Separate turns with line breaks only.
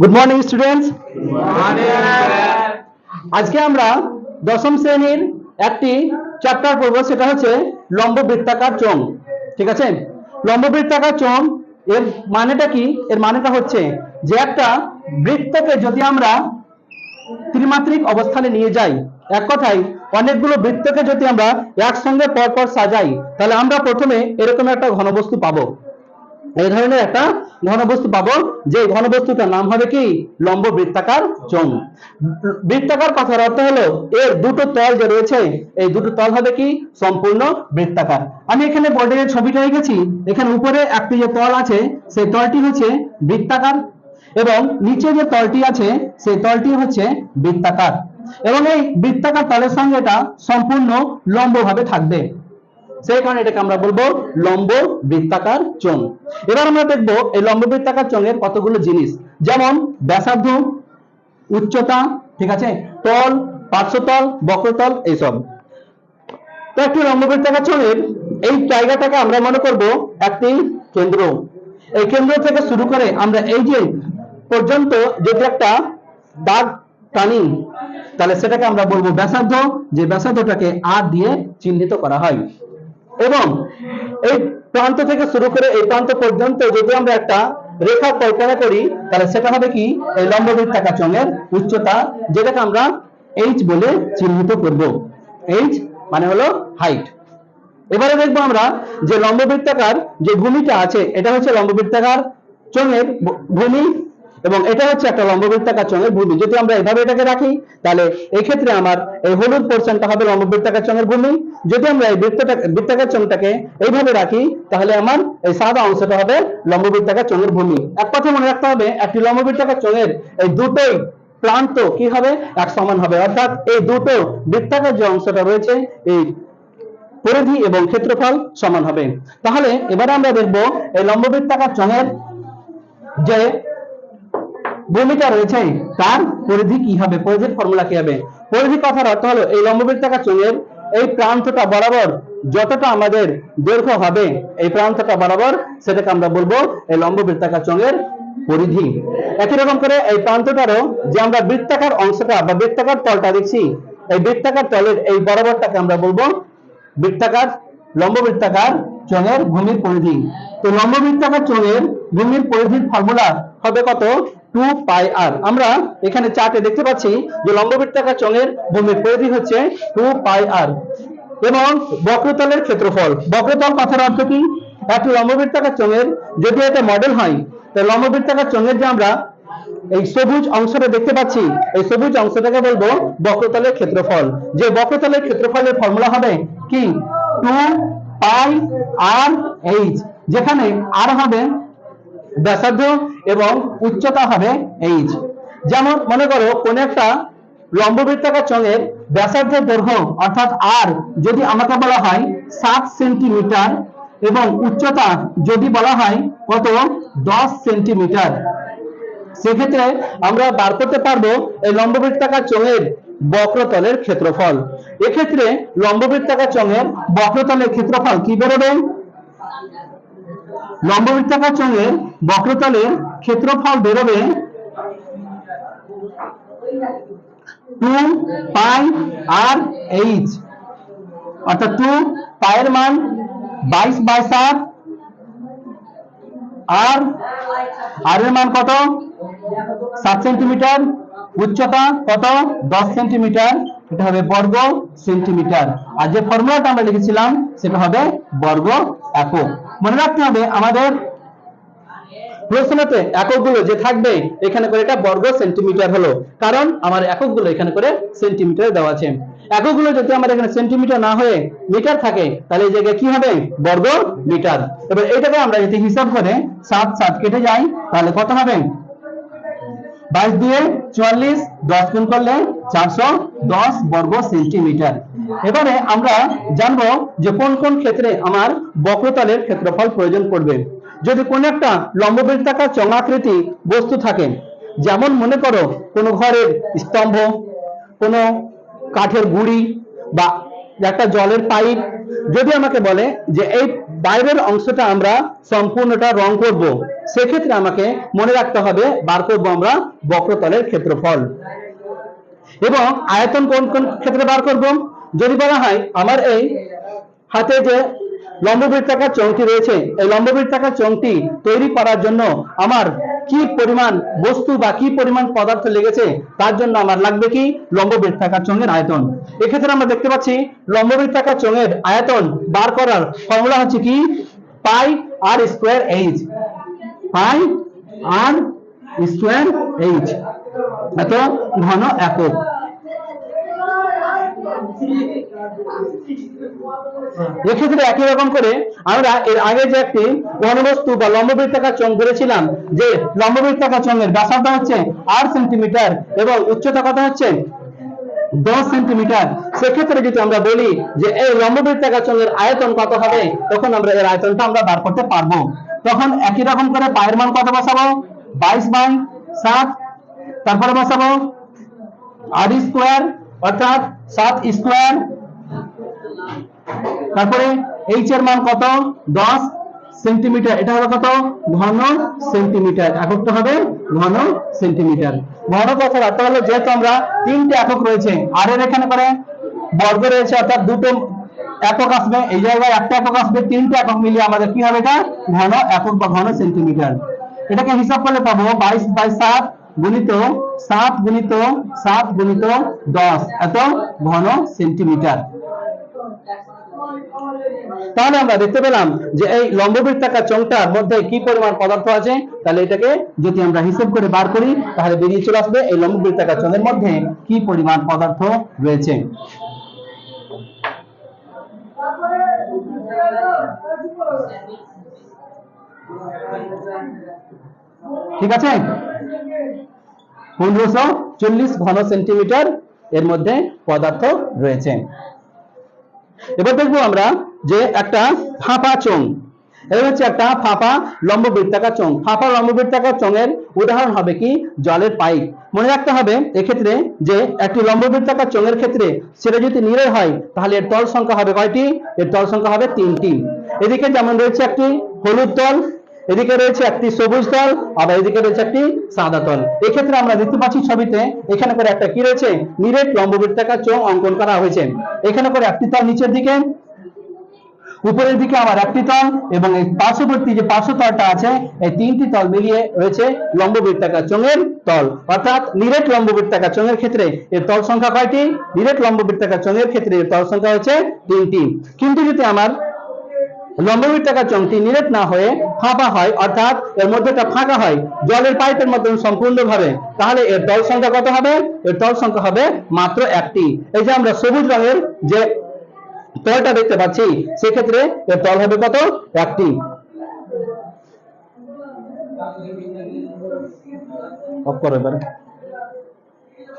Good morning students আজকে আমরা দশম শ্রেণির একটি চ্যাপ্টার পড়ব, সেটা হচ্ছে লম্ব বৃত্তাকার চোঙ, ঠিক আছে? লম্ব বৃত্তাকার চোঙ, এর মানেটা কি? এর মানেটা হচ্ছে যে একটা বৃত্তকে যদি আমরা ত্রিমাত্রিক অবস্থানে নিয়ে যাই, এক কথায় অনেকগুলো বৃত্তকে যদি আমরা একসঙ্গে পরপর সাজাই, তাহলে আমরা প্রথমে এরকম একটা ঘনবস্তু পাবো। এই ধরনের একটা ঘনবস্তু পাবো। যে ঘনবস্তুটার নাম হবে কি? লম্ব বৃত্তাকার চোঙ বৃত্তাকার কথার অর্থ হলো, এর দুটো তল যে রয়েছে, এই দুটো তল হবে কি? সম্পূর্ণ বৃত্তাকার। আমি এখানে বোর্ডে ছবিটা এঁকেছি এখানে উপরে একটি যে তল আছে, সেই তলটি হচ্ছে বৃত্তাকার এবং নিচে যে তলটি আছে, সেই তলটি হচ্ছে বৃত্তাকার। এবং এই বৃত্তাকার তলের সঙ্গে এটা সম্পূর্ণ লম্বভাবে থাকবে। সেই কারণে এটাকে আমরা বলব লম্ব বৃত্তাকার চোঙ। এবার আমরা দেখব এই লম্ব বৃত্তাকার চোঙের কতগুলো জিনিস। যেমন ব্যাসার্ধ, উচ্চতা, ঠিক আছে? তল, পার্শ্বতল, বক্রতল, এইসব। তো একটি লম্ব বৃত্তাকার চোঙের এই জায়গাটাকে আমরা মনে করব একটি কেন্দ্র। এই কেন্দ্র থেকে শুরু করে আমরা এই যে পর্যন্ত যদি একটা দাগ টানি, তাহলে সেটাকে আমরা বলব ব্যাসার্ধ, যে ব্যাসার্ধটাকে আর দিয়ে চিহ্নিত করা হয়। এবং এই প্রান্ত থেকে শুরু করে এই প্রান্ত পর্যন্ত যদি আমরা একটা রেখা কল্পনা করি, তাহলে সেটা হবে কি? এই লম্ব বৃত্তাকার চোঙের উচ্চতা, যেটাকে আমরা এইচ বলে চিহ্নিত করব। এইচ মানে হলো হাইট এবারে দেখব আমরা যে লম্ব বৃত্তাকার যে ভূমিটা আছে, এটা হচ্ছে লম্ব বৃত্তাকার চোঙের ভূমি। এবং এটা হচ্ছে একটা লম্ব বৃত্তাকার চোঙের ভূমি। যদি আমরা এভাবে এটাকে রাখি, তাহলে এই ক্ষেত্রে আমার এই হলুদ পোর্শনটা হবে লম্ব বৃত্তাকার চোঙের ভূমি। যদি আমরা এই বৃত্তটা বৃত্তাকার চোঙটাকে এইভাবে রাখি, তাহলে আমার এই সাদা অংশটা হবে লম্ব বৃত্তাকার চোঙের ভূমি। এক কথা মনে রাখতে হবে, একটি লম্ব বৃত্তাকার চোঙের এই দুটোই প্রান্ত কি হবে? এক সমান হবে। অর্থাৎ এই দুটো বৃত্তাকার যে অংশটা রয়েছে, এই পরিধি এবং ক্ষেত্রফল সমান হবে। তাহলে এবারে আমরা দেখব এই লম্ব বৃত্তাকার চোঙের যে ভূমিকা রয়েছে। তার পরিধি কি হবে? পরিধির ফর্মুলা কি হবে? পরিধি কথার অর্থ হলো এই লম্ব বৃত্তাকার চোঙের এই প্রান্তটা বরাবর যতটা আমাদের দৈর্ঘ্য হবে, এই প্রান্তটা বরাবর সেটাকে আমরা বলব এই লম্ব বৃত্তাকার চোঙের পরিধি। একই রকম করে এই প্রান্তটারও যে আমরা বৃত্তাকার অংশটা বা বৃত্তাকার তলটা দেখছি, এই বৃত্তাকার তলের এই বরাবরটাকে আমরা বলব বৃত্তাকার লম্ব বৃত্তাকার চোঙের ভূমির পরিধি। তো লম্ব বৃত্তাকার চোঙের ভূমির পরিধির ফর্মুলা হবে কত? টু পাই আর আমরা এখানে চার্টে দেখতে পাচ্ছি যে লম্ব বৃত্তাকার চোঙের ভূমির পরিধি হচ্ছে টু পাই আর এবং বক্রতলের ক্ষেত্রফল। বক্রতল কথার অর্থ কি? একটি লম্ব বৃত্তাকার চোঙের যদি এটা মডেল হয় তাহলে লম্ব বৃত্তাকার চোঙের যে আমরা এই সবুজ অংশটা দেখতে পাচ্ছি, এই সবুজ অংশটাকে বলব বক্রতলের ক্ষেত্রফল। যে বক্রতলের ক্ষেত্রফলের ফর্মুলা হবে কি? টু পাই আর এইচ যেখানে আর হবে ব্যাসার্ধ এবং উচ্চতা হবে এইচ। যেমন মনে করো, কোন একটা লম্ব বৃত্তাকার চোঙের ব্যাসার্ধের দৈর্ঘ্য, অর্থাৎ আর যদি আমাকে বলা হয় সাত সেন্টিমিটার এবং উচ্চতা যদি বলা হয় কত? দশ সেন্টিমিটার। সেক্ষেত্রে আমরা বার করতে পারব এই লম্ববৃত্তাকার চোঙের বক্রতলের ক্ষেত্রফল। এক্ষেত্রে লম্ববৃত্তাকার চোঙের বক্রতলের ক্ষেত্রফল কি বেরোবে লম্ববৃত্তাকার চোঙের বক্রতলের ক্ষেত্রফল বেরোবে টু পাই আর এইচ অর্থাৎ টু পায়ের মান বাইশ বাই সাত আর আর এর মান কত? সাত সেন্টিমিটার, উচ্চতা কত? দশ সেন্টিমিটার, এটা হবে বর্গ সেন্টিমিটার। আর যে ফর্মুলাটা আমরা লিখেছিলাম, সেটা হবে বর্গ একক। মনে রাখতে হবে, আমাদের প্রশ্নতে এককগুলো যে থাকবে, এখানে করে এটা বর্গ সেন্টিমিটার হলো। কারণ আমার এককগুলো এখানে করে সেন্টিমিটার দেওয়া আছে। এককগুলো যদি আমার এখানে সেন্টিমিটার না হয়ে মিটার থাকে, তাহলে এই জায়গায় কি হবে? বর্গ মিটার এবার এটাকে আমরা যদি হিসাব করে, সাত সাত কেটে যাই, তাহলে কত হবে? বাইশ দিয়ে চুয়াল্লিশ, দশ গুণ করলে চারশো দশ বর্গ সেন্টিমিটার। এবারে আমরা জানব যে কোন কোন ক্ষেত্রে আমার বক্রতলের ক্ষেত্রফল প্রয়োজন পড়বে। যদি কোন একটা লম্ববৃত্তাকার চঙাকৃতি বস্তু থাকে, যেমন মনে করো কোনো ঘরের স্তম্ভ, কোনো কাঠের গুড়ি বা একটা জলের পাইপ, যদি আমাকে বলে যে এই বাইরের অংশটা আমরা সম্পূর্ণটা রং করব, সেক্ষেত্রে আমাকে মনে রাখতে হবে বার করব আমরা বক্রতলের ক্ষেত্রফল। এবং আয়তন কোন কোন ক্ষেত্রে বার করব? যদি বলা হয় আমার এই হাতে যে লম্ববৃত্তাকার চংটি রয়েছে, এই লম্ববৃত্তাকার চংটি তৈরি করার জন্য আমার কি পরিমাণ বস্তু বা কি পরিমাণ পদার্থ লেগেছে, তার জন্য আমার লাগবে কি? লম্ববৃত্তাকার চোঙের আয়তন। এক্ষেত্রে আমরা দেখতে পাচ্ছি, লম্ববৃত্তাকার চোঙের আয়তন বার করার ফর্মুলা হচ্ছে কি? Pi r square h. Pi r square h. এত ঘন একক। এক্ষেত্রে একই রকম করে আমরা এর আগে যে একটি ঘনবস্তু বা লম্ববৃত্তাকার চোঙ ধরেছিলাম, যে লম্ববৃত্তাকার চোঙের ব্যাসার্ধ হচ্ছে আট সেন্টিমিটার এবং উচ্চতা কত হচ্ছে? দশ সেন্টিমিটার। সেক্ষেত্রে যদি আমরা বলি যে এই লম্ববৃত্তাকার চোঙের আয়তন কত হবে, তখন আমরা এর আয়তনটা আমরা বার করতে পারব। তখন একই রকম করে পায়ের মান কত বসাবো? বাইশ বাই সাত। তারপরে বসাবো? স্কোয়ার, অর্থাৎ সাত স্কোয়ার। তারপরে এইচ এর মান কত? দশ সেন্টিমিটার। এটা হবে কত? ঘন সেন্টিমিটার। এককটা হবে ঘন সেন্টিমিটার। ঘন কথার অর্থ হলো যেহেতু আমরা তিনটে একক রয়েছে আর এর এখানে করে বর্গ রয়েছে, অর্থাৎ দুটো একক আসবে, এই জায়গায় একটা একক আসবে, তিনটে একক মিলিয়ে আমাদের কি হবে এটা? ঘন একক বা ঘন সেন্টিমিটার। এটাকে হিসাব করলে পাবো বাইশ বাই সাত গুণিত সাত গুণিত সাত গুণিত দশ। এত? ঘন সেন্টিমিটার। তাহলে আমরা দেখতে পেলাম যে এই লম্ববৃত্তাকার চংটার মধ্যে কি পরিমাণ পদার্থ আছে? তাহলে এটাকে যদি আমরা হিসেব করে বার করি, তাহলে বেরিয়ে চলে আসবে এই লম্ববৃত্তাকার চঙের মধ্যে কি পরিমাণ পদার্থ রয়েছে? ঠিক আছে? পনেরোশো চল্লিশ ঘন সেন্টিমিটার এর মধ্যে পদার্থ রয়েছে। এবার দেখব আমরা যে একটা ফাঁপা চং এটা হচ্ছে একটা ফাঁপা লম্ব বৃত্তাকার চং ফাঁপা লম্ব বৃত্তাকার চোঙের উদাহরণ হবে কি? জলের পাইপ। মনে রাখতে হবে, এক্ষেত্রে যে একটি লম্ব বৃত্তাকার চঙের ক্ষেত্রে সেটা যদি নিরে হয়, তাহলে এর তল সংখ্যা হবে কয়টি? এর তল সংখ্যা হবে তিনটি। এদিকে যেমন রয়েছে একটি হলুদ তল এদিকে রয়েছে একটি সবুজ তল আবার এদিকে রয়েছে একটি সাদা তল এক্ষেত্রে আমরা দেখতে পাচ্ছি ছবিতে এখানে করে একটা কি রয়েছে? নিরেট লম্ববৃত্তাকার চোঙ অঙ্কন করা হয়েছে। এখানে করে একটি তল নিচের দিকে, উপরের দিকে আবার একটি তল এবং এই পার্শ্ববর্তী যে পার্শ্ব তলটা আছে, এই তিনটি তল মিলিয়ে রয়েছে লম্ববৃত্তাকার চোঙের তল অর্থাৎ নিরেট লম্ববৃত্তাকার চোঙের ক্ষেত্রে এর তল সংখ্যা কয়টি? নিরেট লম্ববৃত্তাকার চোঙের ক্ষেত্রে এর তল সংখ্যা হচ্ছে তিনটি। কিন্তু যদি আমার লম্ববৃত্তাকার চোঙটি নিরেট না হয়ে ফাঁপা হয়, অর্থাৎ এর মধ্যেটা ফাঁকা হয়, জলের পাইপের মতন সম্পূর্ণভাবে। তাহলে এর তল সংখ্যা কত হবে? এর তল সংখ্যা হবে মাত্র একটি। এই যে আমরা সবুজ রঙের যে তলটা দেখতে পাচ্ছি, সেক্ষেত্রে এর তল হবে কত? একটি। অফ করো এবার।